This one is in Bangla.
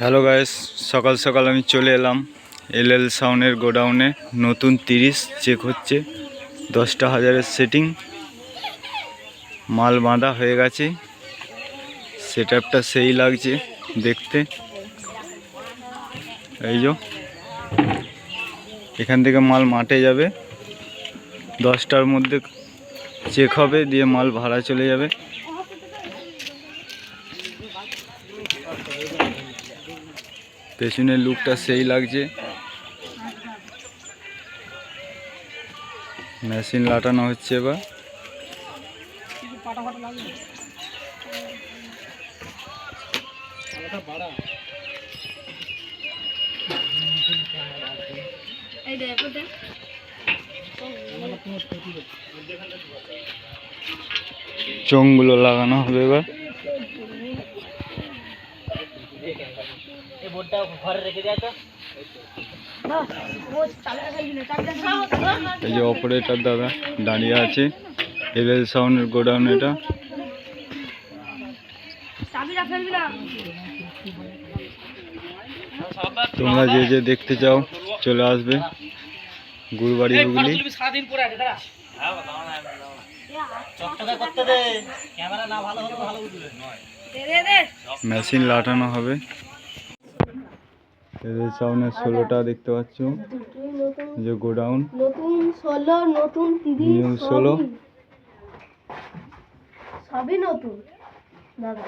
হ্যালো গাইস সকাল সকাল আমি চলে এলাম এল এল সাউন্ডের গোডাউনে। নতুন তিরিশ চেক হচ্ছে। দশটা হাজারের সেটিং মাল বাঁধা হয়ে গেছে। সেট আপটা সেই লাগছে দেখতে। এই যো। এখান থেকে মাল মাঠে যাবে। দশটার মধ্যে চেক হবে, দিয়ে মাল ভাড়া চলে যাবে। পেছনের লুকটা সেই লাগছে। মেশিন লাটানো হচ্ছে এবার। চোঙগুলো লাগানো হবে এবার। ও চালে ফেলবি না চাবিটা এই যে অপারেটর দাদা দাঁড়িয়ে আছে এলএল সাউন্ডের গোডাউন এটা। চাবিটা ফেলবি না তোমরা যে যে দেখতে চাও চলে আসবে। গুরুবাড়ি হুগলি। সারাদিন পরে আছে দাঁড়া। চকচকা করতে দে। ক্যামেরা না ভালো হলে ভালো উঠবে দে দে দে। মেশিন লাটানো হবে। এলএল সামনে ষোলোটা দেখতে পাচ্ছ। যে গোডাউন। নতুন নিউ ষোলো। সবই নতুন। দাদা।